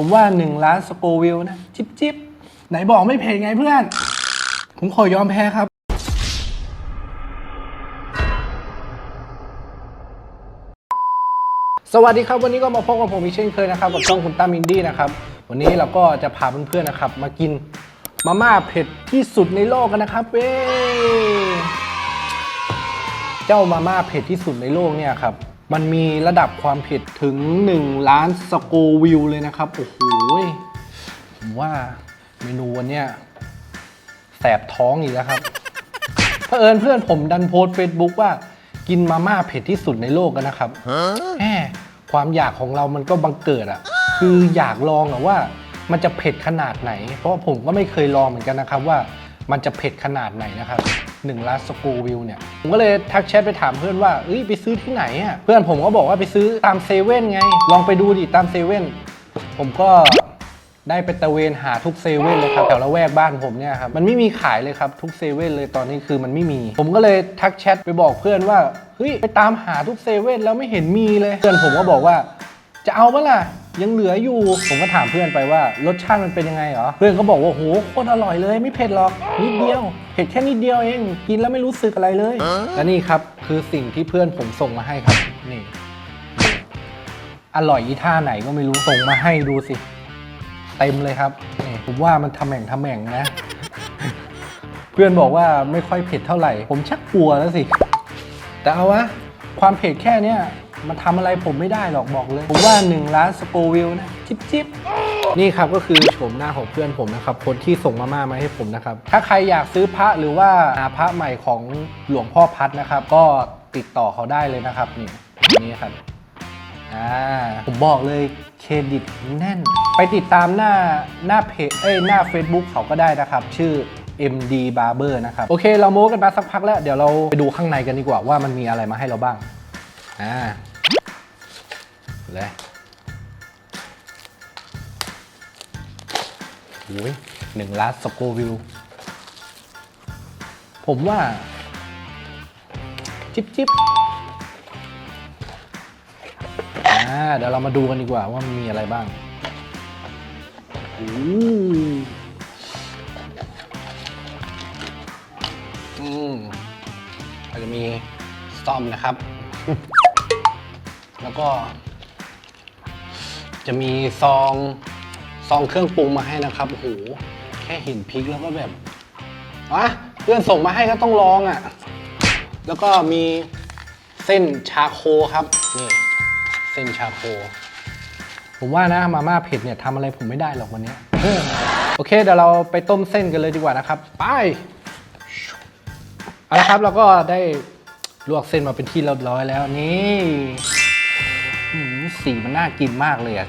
ผมว่าหนึ่งล้านสโกวิลนะ จิบจิบไหนบอกไม่เผ็ดไงเพื่อน ผมขอยอมแพ้ครับ สวัสดีครับวันนี้ก็มาพบกับผมอีกเช่นเคยนะครับ กับช่องคุณตามินดี้นะครับ วันนี้เราก็จะพาเพื่อนๆนะครับ มากินมาม่าเผ็ดที่สุดในโลกกันนะครับเว้เจ้ามาม่าเผ็ดที่สุดในโลกเนี่ยครับ มันมีระดับความเผ็ดถึง 1 ล้านสโกวิลเลยนะครับ โอ้โหผมว่าเมนูวันเนี้ยแสบท้องอีกแล้วครับเผอิญเพื่อนผมดันโพสเฟซบุ๊กว่า กินมาม่าเผ็ดที่สุดในโลกกันนะครับแหมความอยากของเรามันก็บังเกิดอะ คืออยากลองอะว่ามันจะเผ็ดขนาดไหน เพราะผมก็ไม่เคยลองเหมือนกันนะครับว่ามันจะเผ็ดขนาดไหนนะครับ หนึ่งล้านสกูวิวเนี่ย ผมก็เลยทักแชทไปถามเพื่อนว่าเอ้ยไปซื้อที่ไหนอะ เพื่อนผมก็บอกว่าไปซื้อตามเซเว่นไง ลองไปดูดิตามเซเว่น ผมก็ได้ไปตะเวนหาทุกเซเว่นเลยครับแถวละแวกบ้านผมเนี่ยครับมันไม่มีขายเลยครับทุกเซเว่นเลยตอนนี้คือมันไม่มี ผมก็เลยทักแชทไปบอกเพื่อนว่าเฮ้ยไปตามหาทุกเซเว่นแล้วไม่เห็นมีเลย เพื่อนผมก็บอกว่าจะเอาปะล่ะ ยังเหลืออยู่ ผมก็ถามเพื่อนไปว่ารสชาติมันเป็นยังไงเหรอ เพื่อนก็บอกว่าโหโคตรอร่อยเลยไม่เผ็ดหรอกนิดเดียวเผ็ดแค่นิดเดียวเอง กินแล้วไม่รู้สึกอะไรเลย และนี่ครับคือสิ่งที่เพื่อนผมส่งมาให้ครับ นี่ อร่อยอีท่าไหนก็ไม่รู้ส่งมาให้ดูสิ เต็มเลยครับนี่ผมว่ามันทำแหม่งทำแหม่งนะ เพื่อนบอกว่าไม่ค่อยเผ็ดเท่าไหร่ ผมชักกลัวแล้วสิ แต่เอาวะความเผ็ดแค่เนี้ย มันทำอะไรผมไม่ได้หรอกบอกเลย ผมว่า 1 ล้านสโกวิลนะจิบจิบนี่ครับก็คือโฉมหน้าของเพื่อนผมนะครับ คนที่ส่งมาม่ามาให้ผมนะครับ ถ้าใครอยากซื้อพระหรือว่าหาพระใหม่ของหลวงพ่อพัดนะครับ ก็ติดต่อเขาได้เลยนะครับนี่นี่ครับอ่าผมบอกเลยเครดิตแน่น ไปติดตามหน้าหน้าเพจเอ้ยหน้า Facebook เขาก็ได้นะครับ ชื่อ MD Barber นะครับ โอเค เราโม้กันมาสักพักแล้ว เดี๋ยวเราไปดูข้างในกันดีกว่าว่ามันมีอะไรมาให้เราบ้างอ่า เลยโอ้ยหนึ่งล้านสโกวิลผมว่า จิ๊บจิ๊บอ่าเดี๋ยวเรามาดูกันดีกว่าว่ามันมีอะไรบ้างโอ้อืมก็จะมีซ่อมนะครับ แล้วก็ จะมีซองซองเครื่องปรุงมาให้นะครับโอ้โหแค่เห็นพริกแล้วก็แบบอะเพื่อนส่งมาให้ก็ต้องลองอะ แล้วก็มีเส้นชาโคครับนี่เส้นชาโค ผมว่านะมาม่าเผ็ดเนี่ยทำอะไรผมไม่ได้หรอกวันนี้ โอเคเดี๋ยวเราไปต้มเส้นกันเลยดีกว่านะครับ ไปเอาละครับเราก็ได้ลวกเส้นมาเป็นที่เรียบร้อยแล้วนี่ หืมสีมันน่ากินมากเลยอะ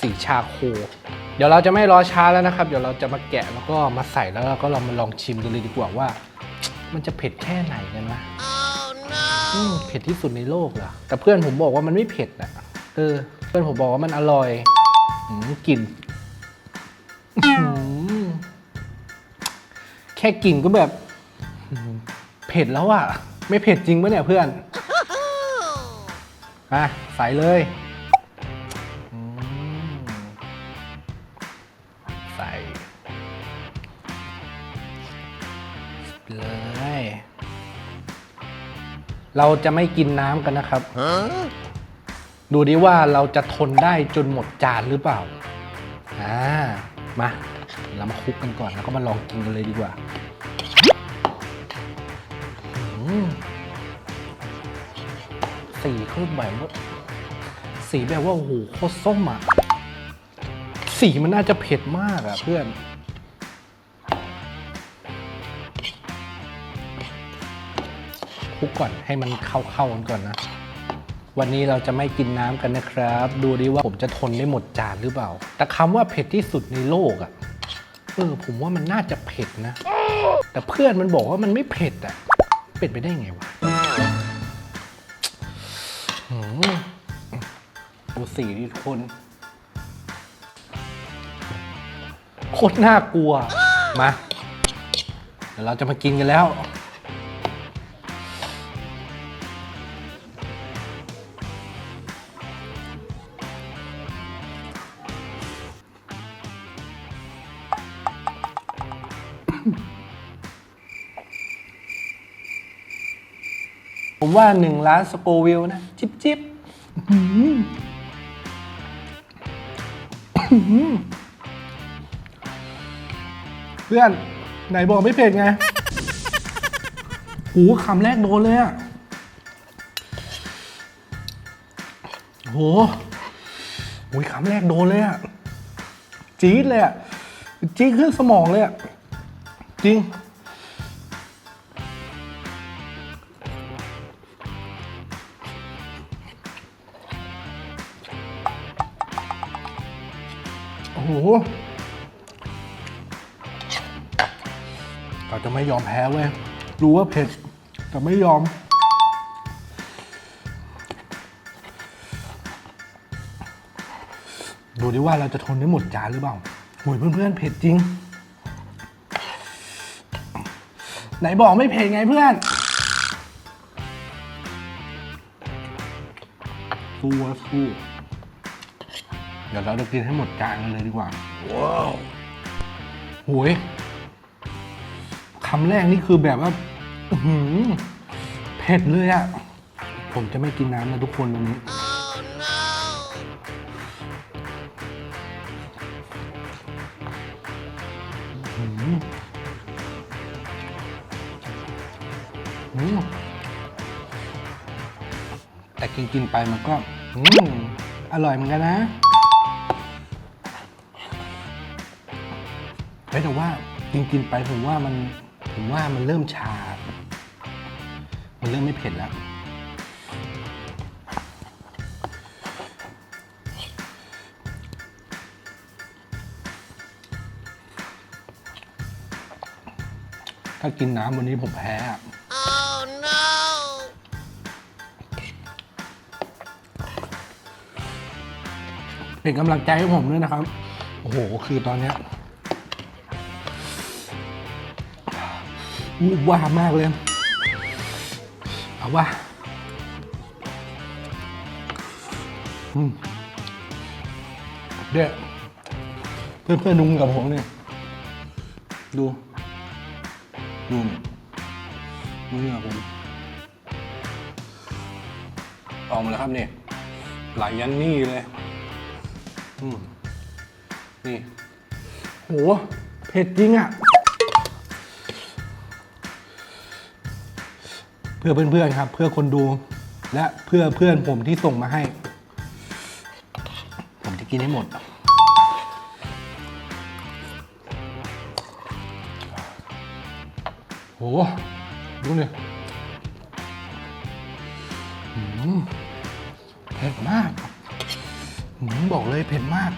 สีชาโค เดี๋ยวเราจะไม่รอช้าแล้วนะครับ เดี๋ยวเราจะมาแกะแล้วก็มาใส่แล้วเราก็ลองมาลองชิมกันเลยดีกว่าว่า มันจะเผ็ดแค่ไหนกันนะอืมเผ็ดที่สุดในโลกเหรอแต่เพื่อนผมบอกว่ามันไม่เผ็ดอะเออ เพื่อนผมบอกว่ามันอร่อยอืมกลิ่นอื้อหือแค่กลิ่นก็แบบ เผ็ดแล้วอะไม่เผ็ดจริงปะเนี่ยเพื่อน มาใส่เลยใส่เลย เราจะไม่กินน้ำกันนะครับ ดูดิว่าเราจะทนได้จนหมดจานหรือเปล่า อ่า มาเรามาคลุกกันก่อนแล้วก็มาลองกินกันเลยดีกว่า อืม สีเขาแบบว่าสีแบบว่าโอ้โหโคตรส้มอะ สีมันน่าจะเผ็ดมากอะเพื่อนคลุกก่อนให้มันเข้าๆกันก่อนนะ วันนี้เราจะไม่กินน้ำกันนะครับ ดูดิว่าผมจะทนได้หมดจานหรือเปล่า แต่คำว่าเผ็ดที่สุดในโลกอะ เออ ผมว่ามันน่าจะเผ็ดนะ แต่เพื่อนมันบอกว่ามันไม่เผ็ดอะ เป็นไปได้ไงวะ ดูสีดิทุกคนโคตรน่ากลัว มา เดี๋ยวเราจะมากินกันแล้ว ผมว่าหนึ่งล้านสโกวิลนะ จิบจิบเพื่อน ไหนบอกไม่เผ็ดไง หูคำแรกโดนเลยอะโหโอ้ยคำแรกโดนเลยอะจี๊ดเลยอะจี๊ดขึ้นสมองเลยอะจริง หเราจะไม่ยอมแพ้เว้ย รู้ว่าเผ็ด แต่ไม่ยอม ดูดิว่าเราจะทนได้หมดจานหรือเปล่าโอ้ยเพื่อนๆ เผ็ดจริง ไหนบอกไม่เผ็ดไงเพื่อน สู้วะสู้ เดี๋ยวเราจะกินให้หมดจานกันเลยดีกว่า ว้าวโหยคำแรกนี่คือแบบว่าอื้อหือเผ็ดเลยอะผมจะไม่กินน้ำนะทุกคนวันนี้อื้อหืออืมแต่กินกินๆไปมันก็อืมอร่อยเหมือนกันนะ เฮ้ยแต่ว่ากินกินๆไปผมว่ามันผมว่ามันเริ่มชา มันเริ่มไม่เผ็ดแล้ว ถ้ากินน้ำวันนี้ผมแพ้อะเป็นกำลังใจให้ผมด้วยนะครับ โอ้โห คือตอนเนี้ย วูบวามากเลย เอาว่าเด็เพื่อนเพื่อนๆดุงกับผมเนี่ย ดู ดูเนี่ยดูเนี่ยผมออกมาแล้วครับเนี่ยไหลยันนี่เลย อืมนี่ โห เผ็ดจริงอะ พื่อเพื่อนๆครับ เพื่อคนดูและเพื่อเพื่อนผมที่ส่งมาให้ ผมจะกินให้หมด โห ดูเลยหืมเผ็ดมากหืมบอกเลยเผ็ดมาก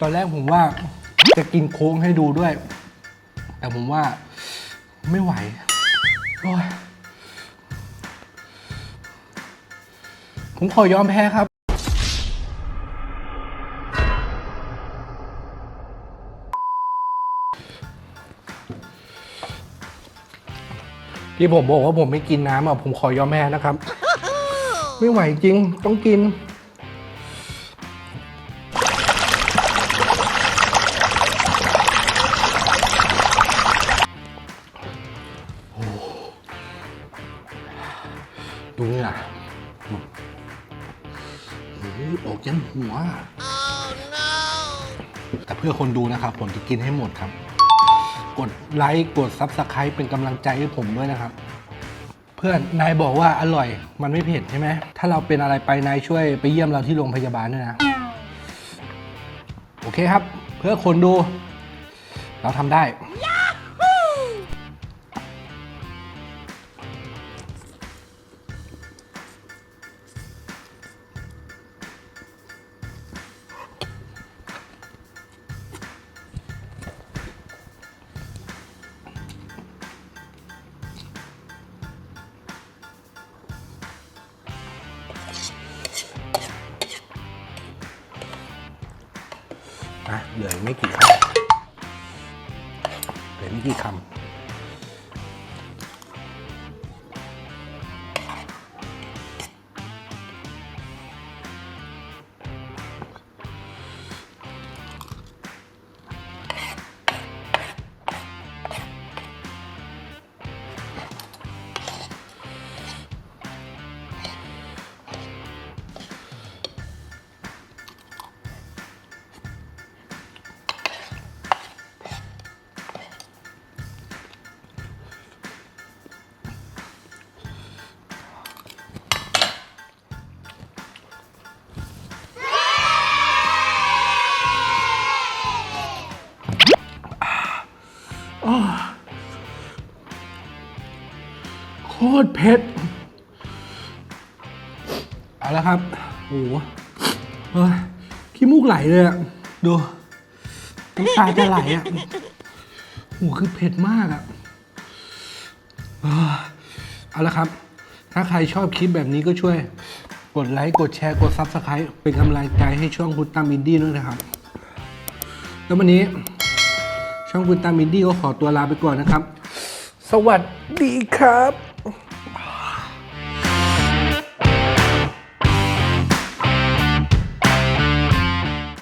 ตอนแรกผมว่าจะกินโค้งให้ดูด้วย แต่ผมว่าไม่ไหว โอ้ย ผมขอยอมแพ้ครับ ที่ผมบอกว่าผมไม่กินน้ำอะผมขอยอมแพ้นะครับ ไม่ไหวจริงต้องกิน ดูนี่นะดู โอ้โหออกยันหัว แต่เพื่อคนดูนะครับ ผมจะกินให้หมดครับ กดไลค์กดซับสไคร b ์เป็นกำลังใจให้ผมด้วยนะครับ เพื่อนนายบอกว่าอร่อย มันไม่เผ็ดใช่ไหม ถ้าเราเป็นอะไรไปนายช่วยไปเยี่ยมเราที่โรงพยาบาลด้วยนะ โอเคครับ เพื่อคนดู เราทำได้ ลือไม่กี่คำเหลือไม่กี่คำ โคตรเผ็ด เอาละครับ โอ้โหเฮ้ยขี้มูกไหลเลยอะดูน้ำตาจะไหลอะโอ้หคือเผ็ดมากอะอ่าเอาละครับ ถ้าใครชอบคลิปแบบนี้ก็ช่วย กดไลค์ กดแชร์ กด Subscribe เป็นกำลังใจให้ช่องพุตตามอินดี้ด้วยนะครับ แล้ววันนี้ ช่องคุณตามินดี้ก็ขอตัวลาไปก่อนนะครับ สวัสดีครับ